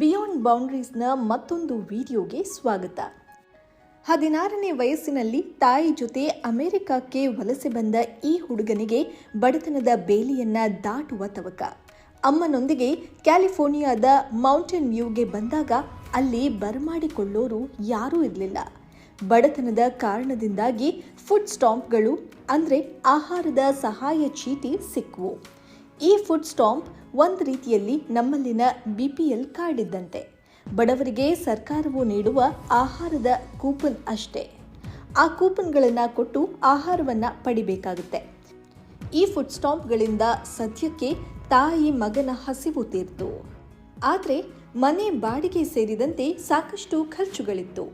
Beyond ಬೌಂಡ್ರೀಸ್ನ ಮತ್ತೊಂದು ವಿಡಿಯೋಗೆ ಸ್ವಾಗತ. ಹದಿನಾರನೇ ವಯಸ್ಸಿನಲ್ಲಿ ತಾಯಿ ಜೊತೆ ಅಮೆರಿಕಕ್ಕೆ ವಲಸೆ ಬಂದ ಈ ಹುಡುಗನಿಗೆ ಬಡತನದ ಬೇಲಿಯನ್ನ ದಾಟುವ ತವಕ. ಅಮ್ಮನೊಂದಿಗೆ ಕ್ಯಾಲಿಫೋರ್ನಿಯಾದ ಮೌಂಟೇನ್ ವ್ಯೂಗೆ ಬಂದಾಗ ಅಲ್ಲಿ ಬರಮಾಡಿಕೊಳ್ಳೋರು ಯಾರೂ ಇರಲಿಲ್ಲ. ಬಡತನದ ಕಾರಣದಿಂದಾಗಿ ಫುಡ್ ಸ್ಟಾಂಪ್ಗಳು, ಅಂದರೆ ಆಹಾರದ ಸಹಾಯ ಚೀಟಿ ಸಿಕ್ಕವು ಈ ಫುಡ್ ಸ್ಟಾಂಪ್ ಒಂದು ರೀತಿಯಲ್ಲಿ ನಮ್ಮಲ್ಲಿನ ಬಿ ಪಿ ಎಲ್ ಕಾರ್ಡ್ ಇದ್ದಂತೆ ಬಡವರಿಗೆ ಸರ್ಕಾರವು ನೀಡುವ ಆಹಾರದ ಕೂಪನ್ ಅಷ್ಟೇ. ಆ ಕೂಪನ್ಗಳನ್ನು ಕೊಟ್ಟು ಆಹಾರವನ್ನು ಪಡಿಬೇಕಾಗುತ್ತೆ. ಈ ಫುಡ್ ಸ್ಟಾಂಪ್ಗಳಿಂದ ಸದ್ಯಕ್ಕೆ ತಾಯಿ ಮಗನ ಹಸಿವು ತೀರ್ತು. ಆದರೆ ಮನೆ ಬಾಡಿಗೆ ಸೇರಿದಂತೆ ಸಾಕಷ್ಟು ಖರ್ಚುಗಳಿತ್ತು.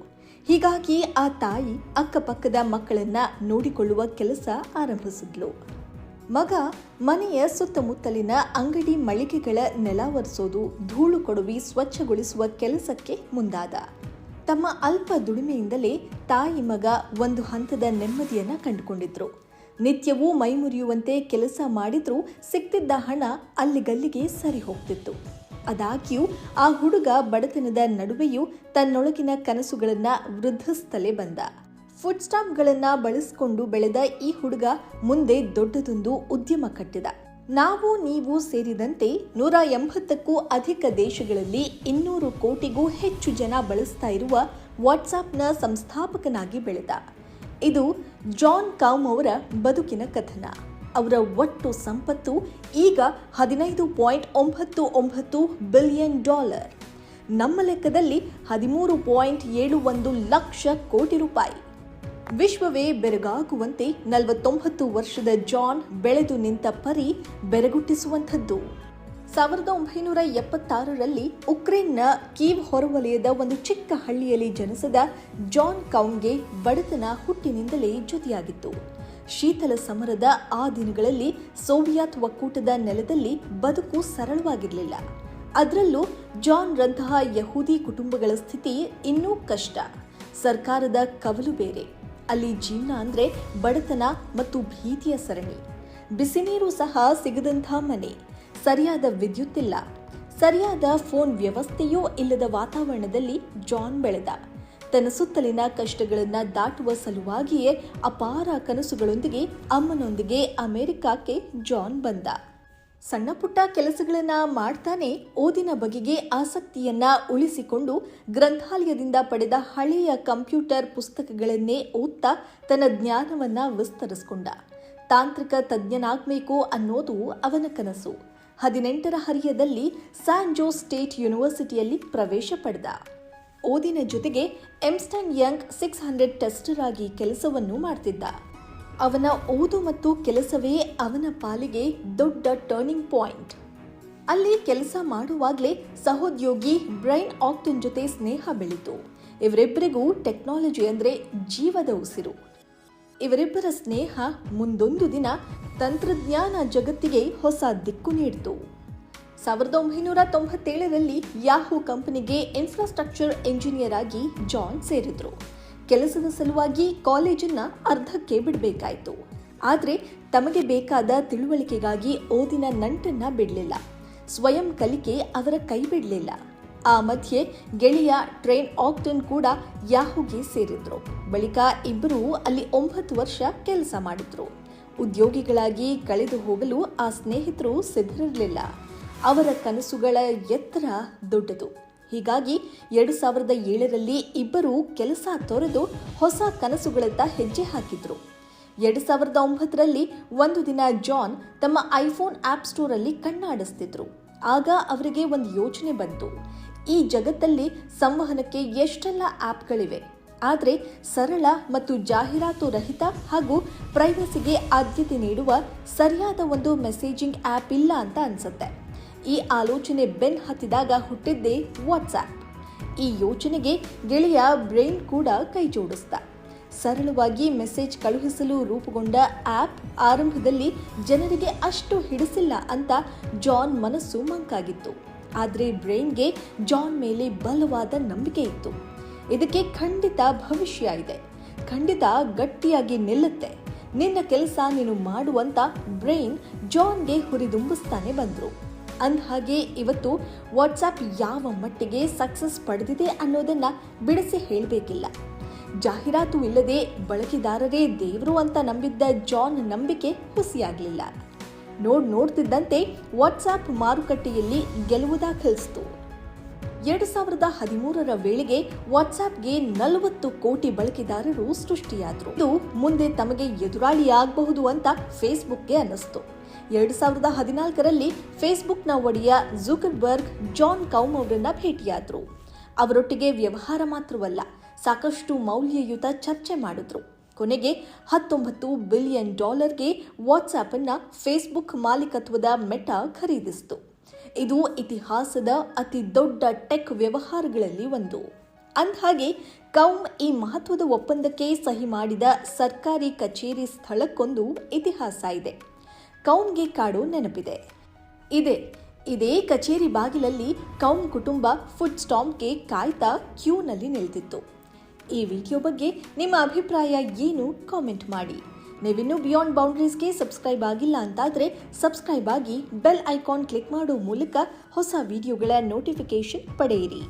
ಹೀಗಾಗಿ ಆ ತಾಯಿ ಅಕ್ಕಪಕ್ಕದ ಮಕ್ಕಳನ್ನ ನೋಡಿಕೊಳ್ಳುವ ಕೆಲಸ ಆರಂಭಿಸಿದ್ಲು. ಮಗ ಮನೆಯ ಸುತ್ತಮುತ್ತಲಿನ ಅಂಗಡಿ ಮಳಿಗೆಗಳ ನೆಲ ಒರೆಸೋದು, ಧೂಳು ಕೊಡುವಿ ಸ್ವಚ್ಛಗೊಳಿಸುವ ಕೆಲಸಕ್ಕೆ ಮುಂದಾದ. ತಮ್ಮ ಅಲ್ಪ ದುಡಿಮೆಯಿಂದಲೇ ತಾಯಿ ಮಗ ಒಂದು ಹಂತದ ನೆಮ್ಮದಿಯನ್ನ ಕಂಡುಕೊಂಡಿದ್ರು. ನಿತ್ಯವೂ ಮೈಮುರಿಯುವಂತೆ ಕೆಲಸ ಮಾಡಿದ್ರೂ ಸಿಕ್ತಿದ್ದ ಹಣ ಅಲ್ಲಿಗಲ್ಲಿಗೆ ಸರಿ ಹೋಗ್ತಿತ್ತು. ಅದಾಗ್ಯೂ ಆ ಹುಡುಗ ಬಡತನದ ನಡುವೆಯೂ ತನ್ನೊಳಗಿನ ಕನಸುಗಳನ್ನು ವೃದ್ಧಿಸ್ತಲೇ ಬಂದ. ಫುಡ್ ಸ್ಟಾಂಪ್ಗಳನ್ನ ಬಳಸಿಕೊಂಡು ಬೆಳೆದ ಈ ಹುಡುಗ ಮುಂದೆ ದೊಡ್ಡದೊಂದು ಉದ್ಯಮ ಕಟ್ಟಿದ. ನಾವು ನೀವು ಸೇರಿದಂತೆ ನೂರ ಎಂಬತ್ತಕ್ಕೂ ಅಧಿಕ ದೇಶಗಳಲ್ಲಿ ಇನ್ನೂರು ಕೋಟಿಗೂ ಹೆಚ್ಚು ಜನ ಬಳಸ್ತಾ ಇರುವ ವಾಟ್ಸಾಪ್ನ ಸಂಸ್ಥಾಪಕನಾಗಿ ಬೆಳೆದ. ಇದು ಜಾನ್ ಕಾಮ್ ಅವರ ಬದುಕಿನ ಕಥನ. ಅವರ ಒಟ್ಟು ಸಂಪತ್ತು ಈಗ ಹದಿನೈದು ಪಾಯಿಂಟ್ ಒಂಬತ್ತು ಒಂಬತ್ತು ಬಿಲಿಯನ್ ಡಾಲರ್. ನಮ್ಮ ಲೆಕ್ಕದಲ್ಲಿ ಹದಿಮೂರು ಪಾಯಿಂಟ್ ಏಳು ಒಂದು ಲಕ್ಷ ಕೋಟಿ ರೂಪಾಯಿ. ವಿಶ್ವವೇ ಬೆರಗಾಗುವಂತೆ ನಲವತ್ತೊಂಬತ್ತು ವರ್ಷದ ಜಾನ್ ಬೆಳೆದು ನಿಂತ ಪರಿ ಬೆರಗುಟ್ಟಿಸುವಂಥದ್ದು. ಸಾವಿರದ ಒಂಬೈನೂರ ಎಪ್ಪತ್ತಾರರಲ್ಲಿ ಉಕ್ರೇನ್ನ ಕೀವ್ ಹೊರವಲಯದ ಒಂದು ಚಿಕ್ಕ ಹಳ್ಳಿಯಲ್ಲಿ ಜನಿಸಿದ ಜಾನ್ ಕೌನ್ಗೆ ಬಡತನ ಹುಟ್ಟಿನಿಂದಲೇ ಜೊತೆಯಾಗಿತ್ತು ಶೀತಲ ಸಮರದ ಆ ದಿನಗಳಲ್ಲಿ ಸೋವಿಯತ್ ಒಕ್ಕೂಟದ ನೆಲದಲ್ಲಿ ಬದುಕು ಸರಳವಾಗಿರಲಿಲ್ಲ. ಅದರಲ್ಲೂ ಜಾನ್ ರಂತಹ ಯಹೂದಿ ಕುಟುಂಬಗಳ ಸ್ಥಿತಿ ಇನ್ನೂ ಕಷ್ಟ. ಸರ್ಕಾರದ ಕವಲು ಬೇರೆ. ಅಲ್ಲಿ ಜೀವನ ಅಂದರೆ ಬಡತನ ಮತ್ತು ಭೀತಿಯ ಸರಣಿ. ಬಿಸಿ ನೀರು ಸಹ ಸಿಗದಂಥ ಮನೆ. ಸರಿಯಾದ ವಿದ್ಯುತ್ ಇಲ್ಲ. ಸರಿಯಾದ ಫೋನ್ ವ್ಯವಸ್ಥೆಯೂ ಇಲ್ಲದ ವಾತಾವರಣದಲ್ಲಿ ಜಾನ್ ಬೆಳೆದ. ತನ್ನ ಸುತ್ತಲಿನ ಕಷ್ಟಗಳನ್ನು ದಾಟುವ ಸಲುವಾಗಿಯೇ ಅಪಾರ ಕನಸುಗಳೊಂದಿಗೆ ಅಮ್ಮನೊಂದಿಗೆ ಅಮೆರಿಕಕ್ಕೆ ಜಾನ್ ಬಂದ. ಸಣ್ಣ ಪುಟ್ಟ ಕೆಲಸಗಳನ್ನ ಮಾಡ್ತಾನೆ ಓದಿನ ಬಗೆಗೆ ಆಸಕ್ತಿಯನ್ನ ಉಳಿಸಿಕೊಂಡು ಗ್ರಂಥಾಲಯದಿಂದ ಪಡೆದ ಹಳೆಯ ಕಂಪ್ಯೂಟರ್ ಪುಸ್ತಕಗಳನ್ನೇ ಓದ್ತಾ ತನ್ನ ಜ್ಞಾನವನ್ನ ವಿಸ್ತರಿಸಿಕೊಂಡ. ತಾಂತ್ರಿಕ ತಜ್ಞನಾಗಬೇಕು ಅನ್ನೋದು ಅವನ ಕನಸು. ಹದಿನೆಂಟರ ಹರಿಯದಲ್ಲಿ ಸ್ಯಾನ್ ಜೋ ಸ್ಟೇಟ್ ಯೂನಿವರ್ಸಿಟಿಯಲ್ಲಿ ಪ್ರವೇಶ ಪಡೆದ. ಓದಿನ ಜೊತೆಗೆ Ernst Young six hundred tester ಆಗಿ ಕೆಲಸವನ್ನು ಮಾಡ್ತಿದ್ದ. ಅವನ ಓದು ಮತ್ತು ಕೆಲಸವೇ ಅವನ ಪಾಲಿಗೆ ದೊಡ್ಡ ಟರ್ನಿಂಗ್ ಪಾಯಿಂಟ್ ಅಲ್ಲಿ ಕೆಲಸ ಮಾಡುವಾಗಲೇ ಸಹೋದ್ಯೋಗಿ ಬ್ರೈನ್ ಆಕ್ಟನ್ ಜೊತೆ ಸ್ನೇಹ ಬೆಳೀತು ಇವರಿಬ್ಬರಿಗೂ ಟೆಕ್ನಾಲಜಿ ಅಂದರೆ ಜೀವದ ಉಸಿರು. ಇವರಿಬ್ಬರ ಸ್ನೇಹ ಮುಂದೊಂದು ದಿನ ತಂತ್ರಜ್ಞಾನ ಜಗತ್ತಿಗೆ ಹೊಸ ದಿಕ್ಕು ನೀಡಿತು. ಸಾವಿರದ ಒಂಬೈನೂರ ತೊಂಬತ್ತೇಳರಲ್ಲಿ ಯಾಹೂ ಕಂಪನಿಗೆ ಇನ್ಫ್ರಾಸ್ಟ್ರಕ್ಚರ್ ಎಂಜಿನಿಯರ್ ಆಗಿ ಜಾನ್ ಸೇರಿದ್ರು. ಕೆಲಸದ ಸಲುವಾಗಿ ಕಾಲೇಜನ್ನ ಅರ್ಧಕ್ಕೆ ಬಿಡಬೇಕಾಯಿತು. ಆದರೆ ತಮಗೆ ಬೇಕಾದ ತಿಳುವಳಿಕೆಗಾಗಿ ಓದಿನ ನಂಟನ್ನ ಬಿಡಲಿಲ್ಲ. ಸ್ವಯಂ ಕಲಿಕೆ ಅವರ ಕೈ ಬಿಡಲಿಲ್ಲ. ಆ ಮಧ್ಯೆ ಗೆಳೆಯ ಟ್ರೈನ್ ಆಕ್ಟನ್ ಕೂಡ ಯಾಹುಗೆ ಸೇರಿದ್ರು. ಬಳಿಕ ಇಬ್ಬರೂ ಅಲ್ಲಿ ಒಂಬತ್ತು ವರ್ಷ ಕೆಲಸ ಮಾಡಿದ್ರು. ಉದ್ಯೋಗಿಗಳಾಗಿ ಕಳೆದು ಹೋಗಲು ಆ ಸ್ನೇಹಿತರು ಸಿದ್ಧರಿರಲಿಲ್ಲ. ಅವರ ಕನಸುಗಳ ಎತ್ತರ ದೊಡ್ಡದು. ಹೀಗಾಗಿ ಎರಡು ಸಾವಿರದ ಏಳರಲ್ಲಿ ಇಬ್ಬರು ಕೆಲಸ ತೊರೆದು ಹೊಸ ಕನಸುಗಳತ್ತ ಹೆಜ್ಜೆ ಹಾಕಿದ್ರು. ಎರಡು ಸಾವಿರದ ಒಂಬತ್ತರಲ್ಲಿ ಒಂದು ದಿನ ಜಾನ್ ತಮ್ಮ ಐಫೋನ್ ಆಪ್ ಸ್ಟೋರಲ್ಲಿ ಕಣ್ಣಾಡಿಸ್ತಿದ್ರು. ಆಗ ಅವರಿಗೆ ಒಂದು ಯೋಚನೆ ಬಂತು. ಈ ಜಗತ್ತಲ್ಲಿ ಸಂವಹನಕ್ಕೆ ಎಷ್ಟೆಲ್ಲ ಆ್ಯಪ್ಗಳಿವೆ ಆದರೆ ಸರಳ ಮತ್ತು ಜಾಹೀರಾತು ರಹಿತ ಹಾಗೂ ಪ್ರೈವಸಿಗೆ ಆದ್ಯತೆ ನೀಡುವ ಸರಿಯಾದ ಒಂದು ಮೆಸೇಜಿಂಗ್ ಆ್ಯಪ್ ಇಲ್ಲ ಅಂತ ಅನ್ಸುತ್ತೆ. ಈ ಆಲೋಚನೆ ಬೆನ್ ಹತ್ತಿದಾಗ ಹುಟ್ಟಿದ್ದೇ ವಾಟ್ಸ್ಆ್ಯಪ್ ಈ ಯೋಚನೆಗೆ ಗೆಳೆಯ ಬ್ರೈನ್ ಕೂಡ ಕೈ ಜೋಡಿಸ್ದ ಸರಳವಾಗಿ ಮೆಸೇಜ್ ಕಳುಹಿಸಲು ರೂಪುಗೊಂಡ ಆ್ಯಪ್ ಆರಂಭದಲ್ಲಿ ಜನರಿಗೆ ಅಷ್ಟು ಹಿಡಿಸಿಲ್ಲ ಅಂತ ಜಾನ್ ಮನಸ್ಸು ಮಂಕಾಗಿತ್ತು. ಆದರೆ ಬ್ರೈನ್ಗೆ ಜಾನ್ ಮೇಲೆ ಬಲವಾದ ನಂಬಿಕೆ ಇತ್ತು. ಇದಕ್ಕೆ ಖಂಡಿತ ಭವಿಷ್ಯ ಇದೆ. ಖಂಡಿತ ಗಟ್ಟಿಯಾಗಿ ನಿಲ್ಲುತ್ತೆ. ನಿನ್ನ ಕೆಲಸ ನೀನು ಮಾಡುವಂತ ಬ್ರೈನ್ ಜಾನ್ಗೆ ಹುರಿದುಂಬಿಸ್ತಾನೆ ಬಂದ್ರು. ಅಂದಹಾಗೆ ಇವತ್ತು ವಾಟ್ಸಾಪ್ ಯಾವ ಮಟ್ಟಿಗೆ ಸಕ್ಸಸ್ ಪಡೆದಿದೆ ಅನ್ನೋದನ್ನ ಬಿಡಿಸಿ ಹೇಳಬೇಕಿಲ್ಲ. ಜಾಹೀರಾತು ಇಲ್ಲದೆ ಬಳಕೆದಾರರೇ ದೇವರು ಅಂತ ನಂಬಿದ್ದ ಜಾನ್ ನಂಬಿಕೆ ಹುಸಿಯಾಗಲಿಲ್ಲ. ನೋಡ್ ನೋಡ್ತಿದ್ದಂತೆ ವಾಟ್ಸಾಪ್ ಮಾರುಕಟ್ಟೆಯಲ್ಲಿ ಗೆಲುವು ದಾಖಲಿಸಿತು. ಎರಡು ಸಾವಿರದ ಹದಿಮೂರರ ವೇಳೆಗೆ ವಾಟ್ಸಾಪ್ಗೆ ನಲವತ್ತು ಕೋಟಿ ಬಳಕೆದಾರರು ಸೃಷ್ಟಿಯಾದರು. ಇದು ಮುಂದೆ ತಮಗೆ ಎದುರಾಳಿಯಾಗಬಹುದು ಅಂತ ಫೇಸ್ಬುಕ್ಗೆ ಅನ್ನಿಸ್ತು. ಎರಡು ಸಾವಿರದ ಹದಿನಾಲ್ಕರಲ್ಲಿ ಫೇಸ್ಬುಕ್ನ ಒಡೆಯ ಜೂಕರ್ಬರ್ಗ್, ಜಾನ್ ಕೌಮ್ ಅವರನ್ನು ಭೇಟಿಯಾದರು. ಅವರೊಟ್ಟಿಗೆ ವ್ಯವಹಾರ ಮಾತ್ರವಲ್ಲ, ಸಾಕಷ್ಟು ಮೌಲ್ಯಯುತ ಚರ್ಚೆ ಮಾಡಿದ್ರು. ಕೊನೆಗೆ ಹತ್ತೊಂಬತ್ತು ಬಿಲಿಯನ್ ಡಾಲರ್ಗೆ ವಾಟ್ಸ್ಆ್ಯಪ್ ಅನ್ನ ಫೇಸ್ಬುಕ್ ಮಾಲೀಕತ್ವದ ಮೆಟಾ ಖರೀದಿಸಿತು. ಇದು ಇತಿಹಾಸದ ಅತಿ ದೊಡ್ಡ ಟೆಕ್ ವ್ಯವಹಾರಗಳಲ್ಲಿ ಒಂದು. ಅಂದಹಾಗೆ, ಕೌಮ್ ಈ ಮಹತ್ವದ ಒಪ್ಪಂದಕ್ಕೆ ಸಹಿ ಮಾಡಿದ ಸರ್ಕಾರಿ ಕಚೇರಿ ಸ್ಥಳಕ್ಕೊಂದು ಇತಿಹಾಸ ಇದೆ. ಕೌಮ್ಗೆ ಕಾಡು ನೆನಪಿದೆ. ಇದೆ. ಇದೇ ಕಚೇರಿ ಬಾಗಿಲಲ್ಲಿ ಕೌಮ್ ಕುಟುಂಬ ಫುಡ್ ಸ್ಟಾಂಪ್ಗೆ ಕಾಯ್ತಾ ಕ್ಯೂನಲ್ಲಿ ನಿಲ್ತಿತ್ತು. ಈ ವಿಡಿಯೋ ಬಗ್ಗೆ ನಿಮ್ಮ ಅಭಿಪ್ರಾಯ ಏನು ಕಾಮೆಂಟ್ ಮಾಡಿ. ನೀವಿನ್ನೂ ಬಿಯಾಂಡ್ ಬೌಂಡ್ರೀಸ್ಗೆ ಸಬ್ಸ್ಕ್ರೈಬ್ ಆಗಿಲ್ಲ ಅಂತಾದರೆ ಸಬ್ಸ್ಕ್ರೈಬ್ ಆಗಿ ಬೆಲ್ ಐಕಾನ್ ಕ್ಲಿಕ್ ಮಾಡೋ ಮೂಲಕ ಹೊಸ ವಿಡಿಯೋಗಳ ನೋಟಿಫಿಕೇಷನ್ ಪಡೆಯಿರಿ.